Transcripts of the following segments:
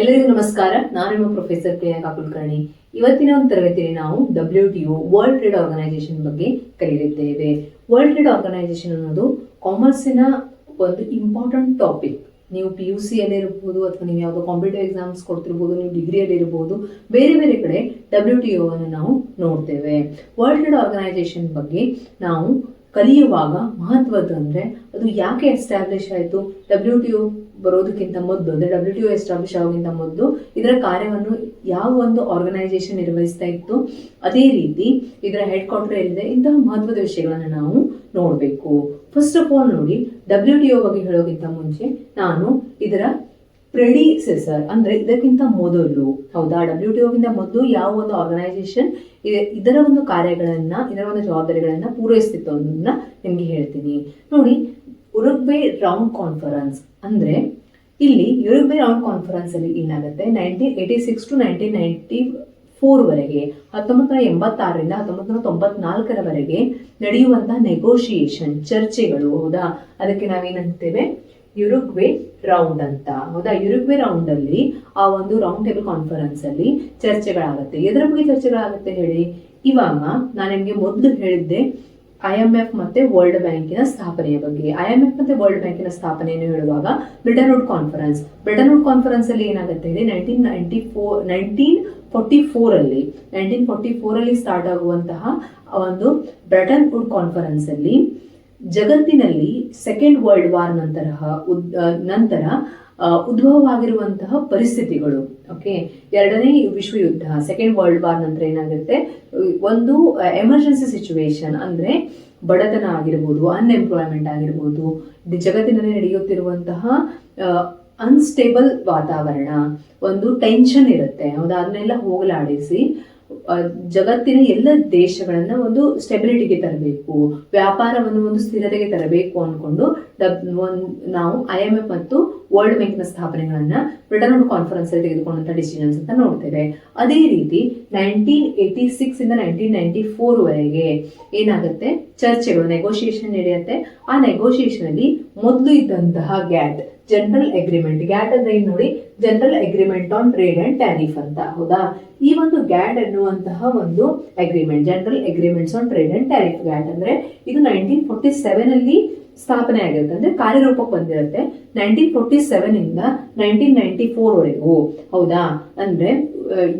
ಎಲ್ಲರಿಗೂ ನಮಸ್ಕಾರ. ನಾನು ನಿಮ್ಮ ಪ್ರೊಫೆಸರ್ ಪ್ರಿಯಾಂಕಾ ಕುಲಕರ್ಣಿ ಇವತ್ತಿನ ಒಂದು ತರಗತಿಯಲ್ಲಿ ನಾವು W T O world trade organization ಬಗ್ಗೆ ಕಲಿಯಲಿದ್ದೇವೆ. ವರ್ಲ್ಡ್ ಟ್ರೇಡ್ ಆರ್ಗನೈಸೇಷನ್ ಅನ್ನೋದು ಕಾಮರ್ಸಿನ ಒಂದು ಇಂಪಾರ್ಟೆಂಟ್ ಟಾಪಿಕ್ ನೀವು ಪಿ ಯು ಸಿಯಲ್ಲಿ ಇರಬಹುದು ಅಥವಾ ನೀವು ಯಾವುದೋ ಕಾಂಪಿಟೇಟಿವ್ ಎಕ್ಸಾಮ್ಸ್ ಕೊಡ್ತಿರ್ಬೋದು, ನೀವು ಡಿಗ್ರಿಯಲ್ಲಿ ಇರಬಹುದು ಬೇರೆ ಬೇರೆ ಕಡೆ ಡಬ್ಲ್ಯೂ ಟಿ ಅನ್ನು ನಾವು ನೋಡ್ತೇವೆ. ವರ್ಲ್ಡ್ ಟ್ರೇಡ್ ಆರ್ಗನೈಸೇಷನ್ ಬಗ್ಗೆ ನಾವು ಕಲಿಯುವಾಗ ಮಹತ್ವದ್ದು ಅಂದರೆ ಅದು ಯಾಕೆ ಎಸ್ಟಾಬ್ಲಿಷ್ ಆಯಿತು? ಡಬ್ಲ್ಯೂ ಟಿ ಒ ಬರೋದಕ್ಕಿಂತ ಮೊದಲು, ಅಂದರೆ ಡಬ್ಲ್ಯೂ ಟಿ ಒ ಎಸ್ಟಾಬ್ಲಿಷ್ ಆಗೋಕ್ಕಿಂತ ಮೊದಲು ಇದರ ಕಾರ್ಯವನ್ನು ಯಾವ ಒಂದು ಆರ್ಗನೈಸೇಷನ್ ನಿರ್ವಹಿಸ್ತಾ ಇತ್ತು, ಅದೇ ರೀತಿ ಇದರ ಹೆಡ್ ಕ್ವಾರ್ಟರ್ ಎಲ್ಲಿದೆ ಇಂತಹ ಮಹತ್ವದ ವಿಷಯಗಳನ್ನು ನಾವು ನೋಡಬೇಕು. ಫಸ್ಟ್ ಆಫ್ ಆಲ್ ನೋಡಿ ಡಬ್ಲ್ಯೂ ಟಿ ಒ ಬಗ್ಗೆ ಹೇಳೋಕ್ಕಿಂತ ಮುಂಚೆ ನಾನು ಇದರ ಪ್ರೆಡಿಸೆಸರ್ ಅಂದ್ರೆ ಇದಕ್ಕಿಂತ ಮೊದಲು, ಹೌದಾ? ಡಬ್ಲ್ಯೂ ಟಿ ಒಗಿಂತ ಮೊದಲು ಯಾವ ಒಂದು ಆರ್ಗನೈಸೇಷನ್ ಇದರ ಒಂದು ಕಾರ್ಯಗಳನ್ನ, ಇದರ ಒಂದು ಜವಾಬ್ದಾರಿಗಳನ್ನ ಪೂರೈಸ್ತಿತ್ತು ಅನ್ನೋದನ್ನ ನಿಮ್ಗೆ ಹೇಳ್ತೀನಿ. ನೋಡಿ ಉರುಗ್ವೆ ರೌಂಡ್ ಕಾನ್ಫರೆನ್ಸ್ ಅಂದ್ರೆ ಇಲ್ಲಿ ಯುರೋಪಿಯನ್ ರೌಂಡ್ ಕಾನ್ಫರೆನ್ಸ್ ಅಲ್ಲಿ ಏನಾಗುತ್ತೆ nineteen eighty six to nineteen ninety ಫೋರ್ವರೆಗೆ ಹತ್ತೊಂಬತ್ತು ನೂರ ಎಂಬತ್ತಾರರಿಂದ ಹತ್ತೊಂಬತ್ತು ನೂರ ತೊಂಬತ್ನಾಲ್ಕರವರೆಗೆ ನಡೆಯುವಂತಹ ನೆಗೋಷಿಯೇಷನ್ ಚರ್ಚೆಗಳು, ಹೌದಾ? ಅದಕ್ಕೆ ನಾವೇನಂತೇವೆ? ಯುರುಗ್ವೆ ರೌಂಡ್ ಅಂತ. ಹೌದಾ? ಯುರುಗ್ವೆ ರೌಂಡ್ ಅಲ್ಲಿ ಆ ಒಂದು ರೌಂಡ್ ಟೇಬಲ್ ಕಾನ್ಫರೆನ್ಸ್ ಅಲ್ಲಿ ಚರ್ಚೆಗಳಾಗುತ್ತೆ. ಎದರ ಬಗ್ಗೆ ಚರ್ಚೆಗಳಾಗುತ್ತೆ ಹೇಳಿ? ಇವಾಗ ನಾನು ನಿಮಗೆ ಮೊದಲು ಹೇಳಿದ್ದೆ ಐ ಎಂ ಎಫ್ ಮತ್ತೆ ವರ್ಲ್ಡ್ ಬ್ಯಾಂಕಿನ ಸ್ಥಾಪನೆಯ ಬಗ್ಗೆ. ಐಎಂಎಫ್ ಮತ್ತೆ ವರ್ಲ್ಡ್ ಬ್ಯಾಂಕಿನ ಸ್ಥಾಪನೆಯನ್ನು ಹೇಳುವಾಗ Bretton Wood conference Bretton Wood conference ಅಲ್ಲಿ ಏನಾಗುತ್ತೆ ಹೇಳಿ nineteen ninety four nineteen forty four ಅಲ್ಲಿ ನೈನ್ಟೀನ್ ಫೋರ್ಟಿ ಫೋರ್ ಅಲ್ಲಿ ಸ್ಟಾರ್ಟ್ ಆಗುವಂತಹ ಒಂದು ಬ್ರಿಟನ್ ವುಡ್ ಕಾನ್ಫರೆನ್ಸ್ ಅಲ್ಲಿ ಜಗತ್ತಿನಲ್ಲಿ ಸೆಕೆಂಡ್ ವರ್ಲ್ಡ್ ವಾರ್ ನಂತರ ನಂತರ ಉದ್ಭವವಾಗಿರುವಂತಹ ಪರಿಸ್ಥಿತಿಗಳು. ಓಕೆ ಎರಡನೇ ವಿಶ್ವ ಯುದ್ಧ ಸೆಕೆಂಡ್ ವರ್ಲ್ಡ್ ವಾರ್ ನಂತರ ಏನಾಗುತ್ತೆ? ಒಂದು ಎಮರ್ಜೆನ್ಸಿ ಸಿಚುವೇಶನ್ ಅಂದ್ರೆ ಬಡತನ ಆಗಿರ್ಬೋದು ಅನ್ಎಂಪ್ಲಾಯ್ಮೆಂಟ್ ಆಗಿರ್ಬೋದು ಜಗತ್ತಿನಲ್ಲಿ ನಡೆಯುತ್ತಿರುವಂತಹ ಅನ್ಸ್ಟೇಬಲ್ ವಾತಾವರಣ, ಒಂದು ಟೆನ್ಷನ್ ಇರುತ್ತೆ. ಅದನ್ನೆಲ್ಲ ಹೋಗಲಾಡಿಸಿ ಜಗತ್ತಿನ ಎಲ್ಲ ದೇಶಗಳನ್ನ ಒಂದು ಸ್ಟೆಬಿಲಿಟಿಗೆ ತರಬೇಕು, ವ್ಯಾಪಾರವನ್ನು ಒಂದು ಸ್ಥಿರತೆಗೆ ತರಬೇಕು ಅನ್ಕೊಂಡು ಡಬ್ ನಾವು ಐ ಎಂ ಎಫ್ ಮತ್ತು ವರ್ಲ್ಡ್ ಬ್ಯಾಂಕ್ನ ಸ್ಥಾಪನೆಗಳನ್ನ ಬ್ರಿಟನ್ ಕಾನ್ಫರೆನ್ಸ್ ಅಲ್ಲಿ ತೆಗೆದುಕೊಂಡಂತ ಡಿಸಿಷನ್ಸ್ ಅಂತ ನೋಡ್ತೇವೆ. ಅದೇ ರೀತಿ ನೈನ್ಟೀನ್ ಏಯ್ಟಿ ಸಿಕ್ಸ್ ಇಂದ ನೈನ್ಟೀನ್ ನೈನ್ಟಿ ಫೋರ್ ವರೆಗೆ ಏನಾಗುತ್ತೆ? ಚರ್ಚೆಗಳು ನೆಗೋಷಿಯೇಷನ್ ನಡೆಯುತ್ತೆ. ಆ ನೆಗೋಷಿಯೇಷನ್ ಅಲ್ಲಿ ಮೊದಲು ಇದ್ದಂತಹ ಗ್ಯಾಟ್ ಜನರಲ್ ಅಗ್ರಿಮೆಂಟ್ ಗ್ಯಾಟ್ ಅಂದ್ರೆ ಏನ್ ನೋಡಿ? General agreement on trade and tariff ಅಂತ, ಹೌದಾ? ಈ ಒಂದು ಗ್ಯಾಟ್ ಅನ್ನುವಂತಹ ಒಂದು agreement general agreements on trade and tariff GATT ಅಂದ್ರೆ ಇದು ನೈನ್ಟೀನ್ ಫೋರ್ಟಿ ಸೆವೆನ್ ಅಲ್ಲಿ ಸ್ಥಾಪನೆ ಆಗಿರುತ್ತೆ. ಅಂದ್ರೆ ಕಾರ್ಯರೂಪಕ್ಕೆ ಬಂದಿರುತ್ತೆ. ನೈನ್ಟೀನ್ ಫೋರ್ಟಿ ಸೆವೆನ್ ಇಂದ ನೈನ್ಟೀನ್ ನೈನ್ಟಿ ಫೋರ್ ವರೆಗೂ. ಹೌದಾ? ಅಂದ್ರೆ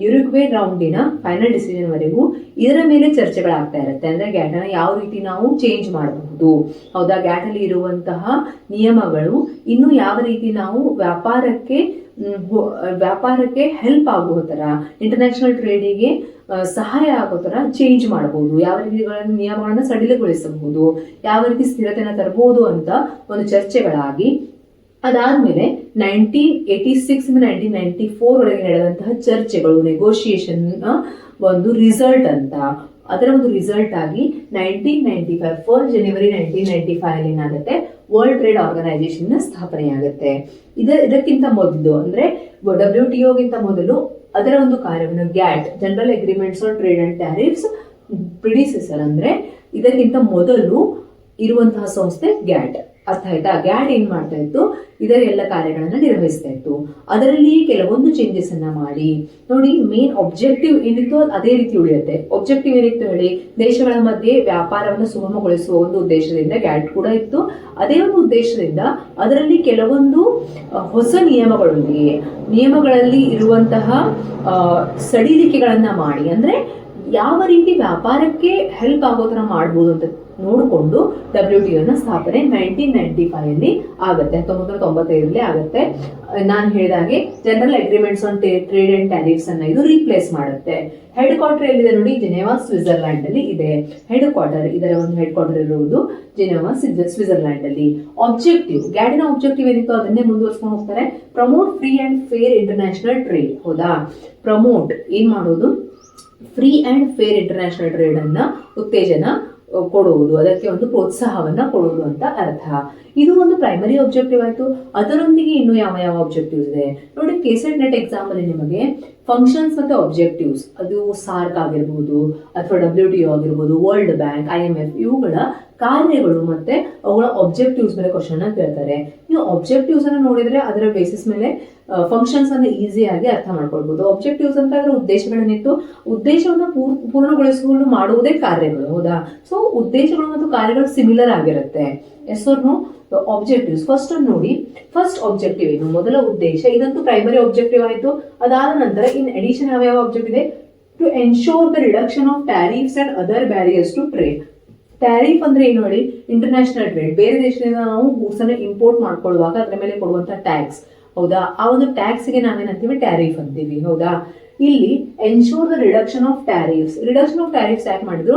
ಯುರುಗ್ವೆ ರೌಂಡಿನ ಫೈನಲ್ ಡಿಸಿಷನ್ ವರೆಗೂ ಇದರ ಮೇಲೆ ಚರ್ಚೆಗಳಾಗ್ತಾ ಇರುತ್ತೆ. ಅಂದ್ರೆ ಗ್ಯಾಟ್ ಅನ್ನ ಯಾವ ರೀತಿ ನಾವು ಚೇಂಜ್ ಮಾಡಬಹುದು. ಹೌದಾ? ಗ್ಯಾಟ್ ಅಲ್ಲಿ ಇರುವಂತಹ ನಿಯಮಗಳು ಇನ್ನು ಯಾವ ರೀತಿ ನಾವು ವ್ಯಾಪಾರಕ್ಕೆ ವ್ಯಾಪಾರಕ್ಕೆ ಹೆಲ್ಪ್ ಆಗುವ ತರ ಇಂಟರ್ನ್ಯಾಷನಲ್ ಟ್ರೇಡಿಗೆ ಸಹಾಯ ಆಗೋ ಥರ ಚೇಂಜ್ ಮಾಡಬಹುದು ಯಾವ ರೀತಿಗಳನ್ನು ನಿಯಮಗಳನ್ನು ಸಡಿಲಗೊಳಿಸಬಹುದು. ಯಾವ ರೀತಿ ಸ್ಥಿರತೆನ ತರಬಹುದು ಅಂತ ಒಂದು ಚರ್ಚೆಗಳಾಗಿ ಅದಾದ್ಮೇಲೆ nineteen eighty six nineteen ninety four ಒಳಗೆ ನಡೆದಂತಹ ಚರ್ಚೆಗಳು ನೆಗೋಷಿಯೇಷನ್ ಒಂದು ರಿಸಲ್ಟ್ ಅಂತ. ಅದರ ಒಂದು ರಿಸಲ್ಟ್ ಆಗಿ nineteen ninety five first January nineteen ninety five ಅಲ್ಲಿ ಏನಾಗುತ್ತೆ? ವರ್ಲ್ಡ್ ಟ್ರೇಡ್ ಆರ್ಗನೈಸೇಷನ್ ಸ್ಥಾಪನೆ ಆಗುತ್ತೆ ಇದ, ಇದಕ್ಕಿಂತ ಮೊದಲು ಅಂದ್ರೆ ಡಬ್ಲ್ಯೂ ಟಿ ಒಗಿಂತ ಮೊದಲು ಅದರ ಒಂದು ಕಾರ್ಯವನ್ನು GATT general agreements on trade and tariffs predecessor ಅಂದ್ರೆ ಇದಕ್ಕಿಂತ ಮೊದಲು ಇರುವಂತಹ ಸಂಸ್ಥೆ ಗ್ಯಾಟ್. ಅರ್ಥ ಆಯ್ತಾ? ಗ್ಯಾಡ್ ಏನ್ ಮಾಡ್ತಾ ಇತ್ತು? ಇದರ ಎಲ್ಲ ಕಾರ್ಯಗಳನ್ನ ನಿರ್ವಹಿಸ್ತಾ ಇತ್ತು. ಅದರಲ್ಲಿ ಕೆಲವೊಂದು ಚೇಂಜಸ್ ಅನ್ನ ಮಾಡಿ. ನೋಡಿ ಮೇನ್ ಒಬ್ಜೆಕ್ಟಿವ್ ಏನಿತ್ತು ಅದೇ ರೀತಿ ಉಳಿಯುತ್ತೆ. ಒಬ್ಜೆಕ್ಟಿವ್ ಏನಿತ್ತು ಹೇಳಿ? ದೇಶಗಳ ಮಧ್ಯೆ ವ್ಯಾಪಾರವನ್ನು ಸುಗಮಗೊಳಿಸುವ ಒಂದು ಉದ್ದೇಶದಿಂದ ಗ್ಯಾಟ್ ಕೂಡ ಇತ್ತು. ಅದೇ ಒಂದು ಉದ್ದೇಶದಿಂದ ಅದರಲ್ಲಿ ಕೆಲವೊಂದು ಹೊಸ ನಿಯಮಗಳೊಂದಿಗೆ ನಿಯಮಗಳಲ್ಲಿ ಇರುವಂತಹ ಸಡಿಲಿಕೆಗಳನ್ನ ಮಾಡಿ. ಅಂದ್ರೆ ಯಾವ ರೀತಿ ವ್ಯಾಪಾರಕ್ಕೆ ಹೆಲ್ಪ್ ಆಗೋ ಥರ ಮಾಡ್ಬೋದು ಅಂತ ನೋಡಿಕೊಂಡು ಡಬ್ಲ್ಯೂ ಟಿ ಒನ ಸ್ಥಾಪನೆ ನೈನ್ಟೀನ್ ನೈಂಟಿ ಫೈವ್ ಅಲ್ಲಿ ಆಗುತ್ತೆ ಹತ್ತೊಂಬತ್ತು ತೊಂಬತ್ತೈದರಲ್ಲಿ ಆಗುತ್ತೆ. ನಾನು ಹೇಳಿದಾಗೆ general agreements on trade and tariffs ಅನ್ನ ಇದು ರೀಪ್ಲೇಸ್ ಮಾಡುತ್ತೆ. ಹೆಡ್ ಕ್ವಾರ್ಟರ್ ಎಲ್ಲಿದೆ ನೋಡಿ ಜಿನೆವಾ ಸ್ವಿಟ್ಜರ್ಲ್ಯಾಂಡ್ ಅಲ್ಲಿ ಇದೆ. ಹೆಡ್ ಕ್ವಾರ್ಟರ್ ಇದರ ಒಂದು ಹೆಡ್ ಕ್ವಾರ್ಟರ್ ಇರುವುದು ಜಿನೆವಾ ಸ್ವಿಟ್ಜರ್ಲ್ಯಾಂಡ್ ಅಲ್ಲಿ. ಆಬ್ಜೆಕ್ಟಿವ್ ಗ್ಯಾಡಿನ ಆಬ್ಜೆಕ್ಟಿವ್ ಏನಿತ್ತು ಅದನ್ನೇ ಮುಂದುವರ್ಸ್ಕೊಂಡು ಹೋಗ್ತಾರೆ. Promote free and fair international trade ಹೌದಾ? ಪ್ರಮೋಟ್ ಏನ್ ಮಾಡೋದು? ಫ್ರೀ ಅಂಡ್ ಫೇರ್ ಇಂಟರ್ನ್ಯಾಷನಲ್ ಟ್ರೇಡನ್ನು ಉತ್ತೇಜನ ಕೊಡುವುದು. ಅದಕ್ಕೆ ಒಂದು ಪ್ರೋತ್ಸಾಹವನ್ನ ಕೊಡುವುದು ಅಂತ ಅರ್ಥ. ಇದು ಒಂದು ಪ್ರೈಮರಿ ಆಬ್ಜೆಕ್ಟಿವ್ ಆಯ್ತು. ಅದರೊಂದಿಗೆ ಇನ್ನು ಯಾವ ಯಾವ ಆಬ್ಜೆಕ್ಟಿವ್ಸ್ ಇದೆ? ನೋಡಿ ಕೆಸೆಟ್ ನೆಟ್ ಎಕ್ಸಾಮ್ ಅಲ್ಲಿ ನಿಮಗೆ ಫಂಕ್ಷನ್ಸ್ ಮತ್ತೆ ಆಬ್ಜೆಕ್ಟಿವ್ಸ್ ಅದು ಸಾರ್ಕ್ ಆಗಿರ್ಬೋದು, ಅಥವಾ ಡಬ್ಲ್ಯೂ ಟಿ ಆಗಿರ್ಬೋದು world bank I M F ಇವುಗಳ ಕಾರ್ಯಗಳು ಮತ್ತೆ ಅವುಗಳ ಆಬ್ಜೆಕ್ಟಿವ್ಸ್ ಮೇಲೆ ಕ್ವಶನ್ ಕೇಳ್ತಾರೆ. ನೀವು ಆಬ್ಜೆಕ್ಟಿವ್ಸ್ ಅನ್ನ ನೋಡಿದ್ರೆ ಅದರ ಬೇಸಿಸ್ ಮೇಲೆ ಫಂಕ್ಷನ್ಸ್ ಅನ್ನು ಈಸಿಯಾಗಿ ಅರ್ಥ ಮಾಡ್ಕೊಳ್ಬಹುದು ಆಬ್ಜೆಕ್ಟಿವ್ಸ್ ಅಂತ ಅದರ ಉದ್ದೇಶಗಳೇನಿತ್ತು ಉದ್ದೇಶವನ್ನು ಪೂರ್ಣಗೊಳಿಸಿಕೊಂಡು ಮಾಡುವುದೇ ಕಾರ್ಯಗಳು, ಹೌದಾ? ಸೊ ಉದ್ದೇಶಗಳು ಮತ್ತು ಕಾರ್ಯಗಳು ಸಿಮಿಲರ್ ಆಗಿರುತ್ತೆ. ಎಸ್ ನೋ ಆಬ್ಜೆಕ್ಟಿವ್ಸ್ ಫಸ್ಟ್ ಅನ್ನು ನೋಡಿ. ಫಸ್ಟ್ ಆಬ್ಜೆಕ್ಟಿವ್ ಏನು? ಮೊದಲ ಉದ್ದೇಶ. ಇದಂತೂ ಪ್ರೈಮರಿ ಆಬ್ಜೆಕ್ಟಿವ್ ಆಯಿತು. ಅದಾದ ನಂತರ ಇನ್ ಎಡಿಷನ್ ಯಾವ ಯಾವ ಆಬ್ಜೆಕ್ಟ್ ಇದೆ? To ensure the reduction of tariffs and other barriers to trade tariff ಅಂದ್ರೆ ಏನು ನೋಡಿ ಇಂಟರ್ನ್ಯಾಷನಲ್ ಟ್ರೇಡ್ ಬೇರೆ ದೇಶದಿಂದ ನಾವು ಗೂಡ್ಸ್ ಅನ್ನು ಇಂಪೋರ್ಟ್ ಮಾಡ್ಕೊಳ್ಳುವಾಗ ಅದರ ಮೇಲೆ ಕೊಡುವಂತ ಟ್ಯಾಕ್ಸ್ ಹೌದಾ? ಆ ಒಂದು ಟ್ಯಾಕ್ಸ್ಗೆ ನಾವೇನಂತೀವಿ? ಟ್ಯಾರಿಫ್ ಅಂತೀವಿ, ಹೌದಾ? ಇಲ್ಲಿ ensure the reduction of tariffs reduction of tariffs ಯಾಕೆ ಮಾಡಿದ್ರು?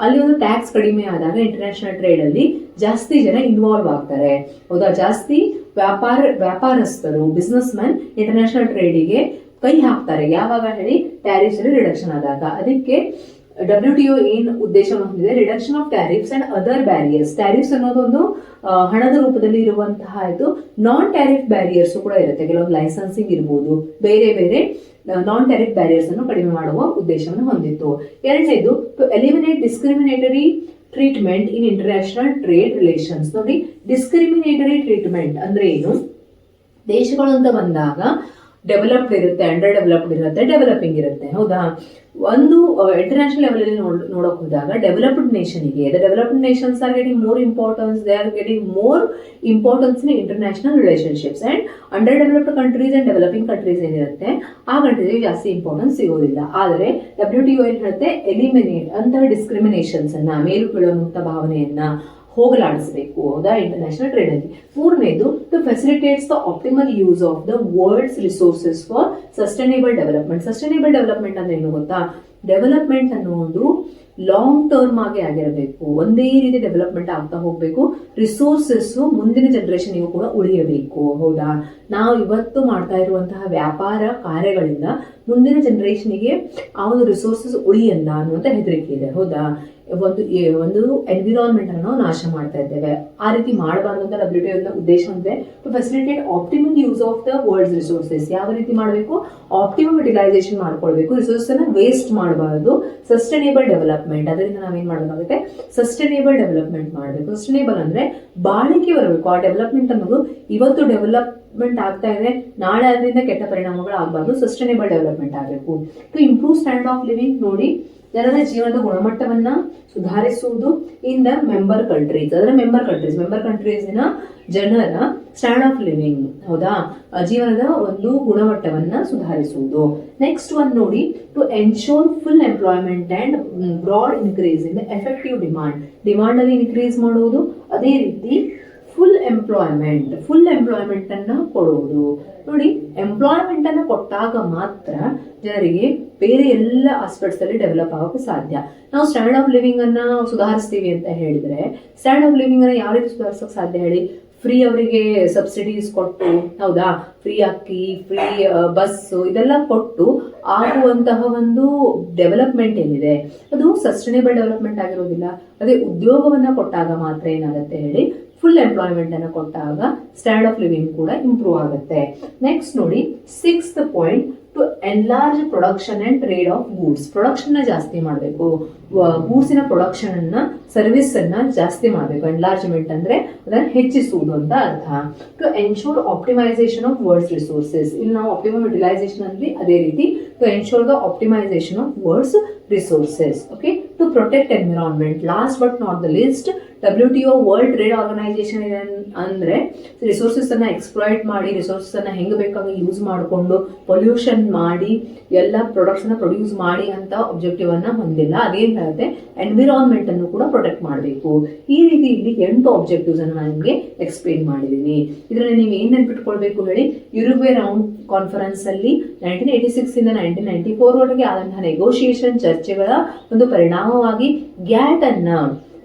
ಅಲ್ಲಿ ಒಂದು ಟ್ಯಾಕ್ಸ್ ಕಡಿಮೆ ಆದಾಗ ಇಂಟರ್ನ್ಯಾಷನಲ್ ಟ್ರೇಡ್ ಅಲ್ಲಿ ಜಾಸ್ತಿ ಜನ ಇನ್ವಾಲ್ವ್ ಆಗ್ತಾರೆ. ಹೌದಾ? ಜಾಸ್ತಿ ವ್ಯಾಪಾರ, ವ್ಯಾಪಾರಸ್ಥರು ಬಿಸ್ನೆಸ್ ಮ್ಯಾನ್ ಇಂಟರ್ನ್ಯಾಷನಲ್ ಟ್ರೇಡಿಗೆ ಕೈ ಹಾಕ್ತಾರೆ. ಯಾವಾಗ ಹೇಳಿ? ಟ್ಯಾರಿಫ್ಸ್ ಅಲ್ಲಿ ರಿಡಕ್ಷನ್ ಆದಾಗ. ಅದಕ್ಕೆ ಡಬ್ಲ್ಯೂ ಏನ್ ಉದ್ದೇಶವನ್ನು ಹೊಂದಿದೆ? Reduction of tariffs and other barriers tariffs ಅನ್ನೋದೊಂದು ಹಣದ ರೂಪದಲ್ಲಿ ಇರುವಂತಹ ಇದು ನಾನ್ ಟ್ಯಾರಿಫ್ ಬ್ಯಾರಿಯರ್ಸ್ ಕೂಡ ಇರುತ್ತೆ. ಕೆಲವೊಂದು ಲೈಸೆನ್ಸಿಂಗ್ ಇರ್ಬೋದು. ಬೇರೆ ಬೇರೆ ನಾನ್ ಟ್ಯಾರಿಫ್ ಬ್ಯಾರಿಯರ್ಸ್ ಅನ್ನು ಕಡಿಮೆ ಮಾಡುವ ಉದ್ದೇಶವನ್ನು ಹೊಂದಿತ್ತು. ಎರಡನೇದು to eliminate discriminatory treatment in international trade relations ನೋಡಿ ಡಿಸ್ಕ್ರಿಮಿನೇಟರಿ ಟ್ರೀಟ್ಮೆಂಟ್ ಅಂದ್ರೆ ಏನು? ದೇಶಗಳು ಅಂತ ಬಂದಾಗ ಡೆವಲಪ್ಡ್ ಇರುತ್ತೆ ಅಂಡರ್ ಡೆವಲಪ್ಡ್ ಇರುತ್ತೆ ಡೆವಲಪಿಂಗ್ ಇರುತ್ತೆ. ಹೌದಾ? ಒಂದು ಇಂಟರ್ನ್ಯಾಷನಲ್ ಲೆವೆಲಲ್ಲಿ ನೋಡ್, ನೋಡಕ್ ಹೋದಾಗ developed ನೇಷನ್ಗೆ the developed nations are getting more importance they are getting more importance in international relationships and underdeveloped countries and developing countries ಏನಿರುತ್ತೆ, ಆ ಕಂಟ್ರೀಸ್ಗೆ ಜಾಸ್ತಿ ಇಂಪಾರ್ಟೆನ್ಸ್ ಸಿಗೋದಿಲ್ಲ. ಆದರೆ ಡಬ್ಲ್ಯೂ ಟಿ ಒ ಏನ್ ಹೇಳುತ್ತೆ? ಎಲಿಮಿನೇಟ್ ಅಂತಹ ಡಿಸ್ಕ್ರಿಮಿನೇಷನ್ಸ್ ಅನ್ನ ಮೇಲು ಕೀಳುವಂತ ಭಾವನೆಯನ್ನ ಹೋಗಲಾಡಿಸಬೇಕು. ಹೌದಾ? ಇಂಟರ್ನ್ಯಾಷನಲ್ ಟ್ರೇಡ್ ಅಲ್ಲಿ. ಮೂರನೇದು to facilitates the optimal use of the world's resources for sustainable development sustainable development ಅಂದ್ರೆ ಏನು ಗೊತ್ತಾ? ಡೆವಲಪ್ಮೆಂಟ್ ಅನ್ನೋದು ಲಾಂಗ್ ಟರ್ಮ್ ಆಗಿ ಆಗಿರಬೇಕು. ಒಂದೇ ರೀತಿ ಡೆವಲಪ್ಮೆಂಟ್ ಆಗ್ತಾ ಹೋಗ್ಬೇಕು. ರಿಸೋರ್ಸಸ್ ಮುಂದಿನ ಜನರೇಷನ್ಗೂ ಕೂಡ ಉಳಿಯಬೇಕು. ಹೌದಾ? ನಾವು ಇವತ್ತು ಮಾಡ್ತಾ ಇರುವಂತಹ ವ್ಯಾಪಾರ ಕಾರ್ಯಗಳಿಂದ ಮುಂದಿನ ಜನರೇಷನ್ಗೆ ಆ ಒಂದು ರಿಸೋರ್ಸಸ್ ಉಳಿಯಲ್ಲ ಅನ್ನುವಂತ ಹೆದರಿಕೆ ಇದೆ. ಹೌದಾ? ಒಂದು ಒಂದು ಎನ್ವಿರಾನ್ಮೆಂಟ್ ಅನ್ನು ನಾವು ನಾಶ ಮಾಡ್ತಾ ಇದ್ದೇವೆ. ಆ ರೀತಿ ಮಾಡಬಾರ್ದು ಅಂತ ಡಬ್ಲ್ಯೂ ಟಿ ಉದ್ದೇಶ ಅಂದ್ರೆ to facilitate optimum use of the world's resources ಯಾವ ರೀತಿ ಮಾಡಬೇಕು? ಆಪ್ಟಿಮಮ್ ಯುಟಿಲೈಸೇಷನ್ ಮಾಡ್ಕೊಳ್ಬೇಕು. ರಿಸೋರ್ಸ್ ಅನ್ನ ವೇಸ್ಟ್ ಮಾಡಬಾರದು. ಸಸ್ಟೈನೇಬಲ್ ಡೆವಲಪ್ಮೆಂಟ್ ಅದರಿಂದ ನಾವೇನ್ ಮಾಡಬೇಕಾಗುತ್ತೆ? ಸಸ್ಟೈನೇಬಲ್ ಡೆವಲಪ್ಮೆಂಟ್ ಮಾಡಬೇಕು. ಸಸ್ಟೈನೇಬಲ್ ಅಂದ್ರೆ ಬಾಳಿಕೆ ಬರಬೇಕು. ಆ ಡೆವಲಪ್ಮೆಂಟ್ ಅನ್ನೋದು ಇವತ್ತು ಡೆವಲಪ್ಮೆಂಟ್ ಆಗ್ತಾ ಇದೆ. ನಾಳೆ ಅದರಿಂದ ಕೆಟ್ಟ ಪರಿಣಾಮಗಳು ಆಗಬಾರ್ದು. ಸಸ್ಟೈನೇಬಲ್ ಡೆವಲಪ್ಮೆಂಟ್ ಆಗಬೇಕು. To improve standard of living ನೋಡಿ ಜನರ ಜೀವನದ ಗುಣಮಟ್ಟವನ್ನ ಸುಧಾರಿಸುವುದು ಇನ್ ದ ಮೆಂಬರ್ ಕಂಟ್ರೀಸ್ ಅದರ ಮೆಂಬರ್ ಕಂಟ್ರೀಸ್ ಮೆಂಬರ್ ಕಂಟ್ರೀಸಿನ ಜನರ ಸ್ಟ್ಯಾಂಡ್ ಆಫ್ ಲಿವಿಂಗ್ ಹೌದಾ? ಜೀವನದ ಒಂದು ಗುಣಮಟ್ಟವನ್ನ ಸುಧಾರಿಸುವುದು. ನೆಕ್ಸ್ಟ್ ಒನ್ ನೋಡಿ to ensure full employment and broad increase in effective demand demand ಅಲ್ಲಿ ಇನ್ಕ್ರೀಸ್ ಮಾಡುವುದು. ಅದೇ ರೀತಿ ಎಂಪ್ಲಾಯ್ಮೆಂಟ್ ಫುಲ್ ಎಂಪ್ಲಾಯ್ಮೆಂಟ್ ಅನ್ನ ಕೊಡುವುದು ನೋಡಿ ಎಂಪ್ಲಾಯ್ಮೆಂಟ್ ಅನ್ನ ಕೊಟ್ಟಾಗ ಮಾತ್ರ ಜನರಿಗೆ ಬೇರೆ ಎಲ್ಲ ಆಸ್ಪೆಕ್ಟ್ಸ್ ಅಲ್ಲಿ ಡೆವಲಪ್ ಆಗೋಕೆ ಸಾಧ್ಯ. ನಾವು ಸ್ಟ್ಯಾಂಡ್ ಆಫ್ ಲಿವಿಂಗ್ ಅನ್ನ ಸುಧಾರಿಸ್ತೀವಿ ಅಂತ ಹೇಳಿದ್ರೆ ಸ್ಟ್ಯಾಂಡ್ ಆಫ್ ಲಿವಿಂಗ್ ಅನ್ನ ಯಾವ ರೀತಿ ಸುಧಾರಿಸೋಕೆ ಸಾಧ್ಯ ಹೇಳಿ? ಫ್ರೀ ಅವರಿಗೆ ಸಬ್ಸಿಡೀಸ್ ಕೊಟ್ಟು, ಹೌದಾ? ಫ್ರೀ ಅಕ್ಕಿ ಫ್ರೀ ಬಸ್ ಇದೆಲ್ಲ ಕೊಟ್ಟು ಆಗುವಂತಹ ಒಂದು ಡೆವಲಪ್ಮೆಂಟ್ ಏನಿದೆ? ಅದು ಸಸ್ಟೈನೇಬಲ್ ಡೆವಲಪ್ಮೆಂಟ್ ಆಗಿರೋದಿಲ್ಲ. ಅದೇ ಉದ್ಯೋಗವನ್ನ ಕೊಟ್ಟಾಗ ಮಾತ್ರ ಏನಾಗುತ್ತೆ ಹೇಳಿ? ಫುಲ್ ಎಂಪ್ಲಾಯ್ಮೆಂಟ್ ಅನ್ನು ಕೊಟ್ಟಾಗ ಸ್ಟ್ಯಾಂಡ್ ಆಫ್ ಲಿವಿಂಗ್ ಕೂಡ ಇಂಪ್ರೂವ್ ಆಗುತ್ತೆ. ನೆಕ್ಸ್ಟ್ ನೋಡಿ six point to enlarge production and trade of goods production ಜಾಸ್ತಿ ಮಾಡಬೇಕು. ಗೂಡ್ಸಿನ ಪ್ರೊಡಕ್ಷನ್ ಅನ್ನ ಸರ್ವಿಸ್ ಅನ್ನ ಜಾಸ್ತಿ ಮಾಡಬೇಕು. ಎನ್ಲಾರ್ಜ್ಮೆಂಟ್ ಅಂದ್ರೆ ಅದನ್ನ ಹೆಚ್ಚಿಸುವುದು ಅಂತ ಅರ್ಥ. To ensure optimisation of world's resources ಇಲ್ಲಿ ನಾವು ಆಪ್ಟಿಮಮ್ ಯುಟಿಲೈಸೇಷನ್ ಅಂದ್ರೆ ಅದೇ ರೀತಿ to ensure the optimisation of world's resources okay to protect environment last but not the least W T O world trade organization ಅಂದ್ರೆ ರಿಸೋರ್ಸಸ್ ಅನ್ನ exploit ಮಾಡಿ resources ಹೆಂಗೆ ಬೇಕಾಗಿ ಯೂಸ್ ಮಾಡಿಕೊಂಡು ಪೊಲ್ಯೂಷನ್ ಮಾಡಿ, ಎಲ್ಲ ಪ್ರೊಡಕ್ಟ್ಸ್ ಅನ್ನ ಪ್ರೊಡ್ಯೂಸ್ ಮಾಡಿ ಅಂತ ಆಬ್ಜೆಕ್ಟಿವ್ ಅನ್ನ ಹೊಂದಿಲ್ಲ. ಅದೇನ್ ಹೇಳುತ್ತೆ ಎನ್ವಿರಾನ್ಮೆಂಟ್ ಅನ್ನು ಕೂಡ ಪ್ರೊಟೆಕ್ಟ್ ಮಾಡಬೇಕು. ಈ ರೀತಿ ಇಲ್ಲಿ ಎಂಟು ಆಬ್ಜೆಕ್ಟಿವ್ಸ್ ಅನ್ನು ನಾನು ನಿಮಗೆ ಎಕ್ಸ್ಪ್ಲೇನ್ ಮಾಡಿದ್ದೀನಿ ಇದರಲ್ಲಿ ನೀವು ಏನು ನೆನ್ಪಿಟ್ಕೊಳ್ಬೇಕು ಹೇಳಿ? ಯುರುಬೆ ರೌಂಡ್ ಕಾನ್ಫರೆನ್ಸ್ ಅಲ್ಲಿ ನೈನ್ಟೀನ್ ಏಟಿ ಸಿಕ್ಸ್ ಇಂದ ನೈನ್ಟೀನ್ ನೈನ್ಟಿ ಫೋರ್ವರೆಗೆ ಆದಂತಹ ನೆಗೋಷಿಯೇಷನ್ ಚರ್ಚೆಗಳ ಒಂದು ಪರಿಣಾಮವಾಗಿ ಗ್ಯಾಟನ್ನು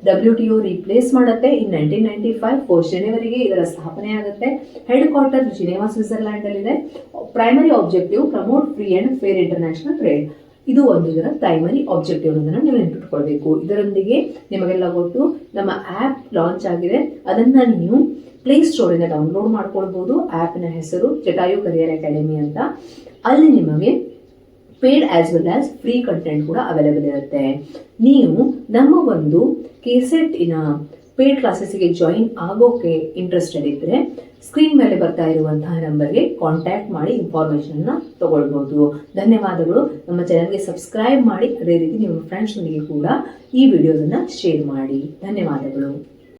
ಡಬ್ಲ್ಯೂ ಟಿ ಒ ರೀಪ್ಲೇಸ್ ಮಾಡುತ್ತೆ. In nineteen ninety five four ಜನವರಿಗೆ ಇದರ ಸ್ಥಾಪನೆ ಆಗುತ್ತೆ. ಹೆಡ್ ಕ್ವಾರ್ಟರ್ ಜಿನೇವಾ ಸ್ವಿಟ್ಜರ್ಲ್ಯಾಂಡ್ ಅಲ್ಲಿದೆ primary objective promote free and fair international trade ಇದು ಒಂದು ಇದರ ಪ್ರೈಮರಿ ಆಬ್ಜೆಕ್ಟಿವ್ ಅನ್ನೋದನ್ನು ನೀವು ನೆನಪಿಟ್ಕೊಳ್ಬೇಕು. ಇದರೊಂದಿಗೆ ನಿಮಗೆಲ್ಲ ಗೊತ್ತು, ನಮ್ಮ ಆ್ಯಪ್ ಲಾಂಚ್ ಆಗಿದೆ. ಅದನ್ನ ನೀವು ಪ್ಲೇ ಸ್ಟೋರಿಂದ ಡೌನ್ಲೋಡ್ ಮಾಡ್ಕೊಳ್ಬೋದು. ಆ್ಯಪ್ನ ಹೆಸರು ಜಟಾಯು ಕರಿಯರ್ ಅಕಾಡೆಮಿ ಅಂತ. ಅಲ್ಲಿ ನಿಮಗೆ paid as well as free content ಕೂಡ ಅವೈಲೇಬಲ್ ಇರುತ್ತೆ. ನೀವು ನಮ್ಮ ಒಂದು ಕೆಸೆಟ್ ಇನ ಪೇಡ್ ಕ್ಲಾಸಸ್ಗೆ ಜಾಯಿನ್ ಆಗೋಕೆ ಇಂಟ್ರೆಸ್ಟೆಡ್ ಇದ್ರೆ ಸ್ಕ್ರೀನ್ ಮೇಲೆ ಬರ್ತಾ ಇರುವಂತಹ ನಂಬರ್ಗೆ ಕಾಂಟ್ಯಾಕ್ಟ್ ಮಾಡಿ ಇನ್ಫಾರ್ಮೇಷನ್ನ ತಗೊಳ್ಬೋದು. ಧನ್ಯವಾದಗಳು. ನಮ್ಮ ಚಾನಲ್ಗೆ ಸಬ್ಸ್ಕ್ರೈಬ್ ಮಾಡಿ, ಅದೇ ರೀತಿ ನಿಮ್ಮ ಫ್ರೆಂಡ್ಸ್ನೊಂದಿಗೆ ಕೂಡ ಈ ವಿಡಿಯೋದನ್ನು ಶೇರ್ ಮಾಡಿ. ಧನ್ಯವಾದಗಳು.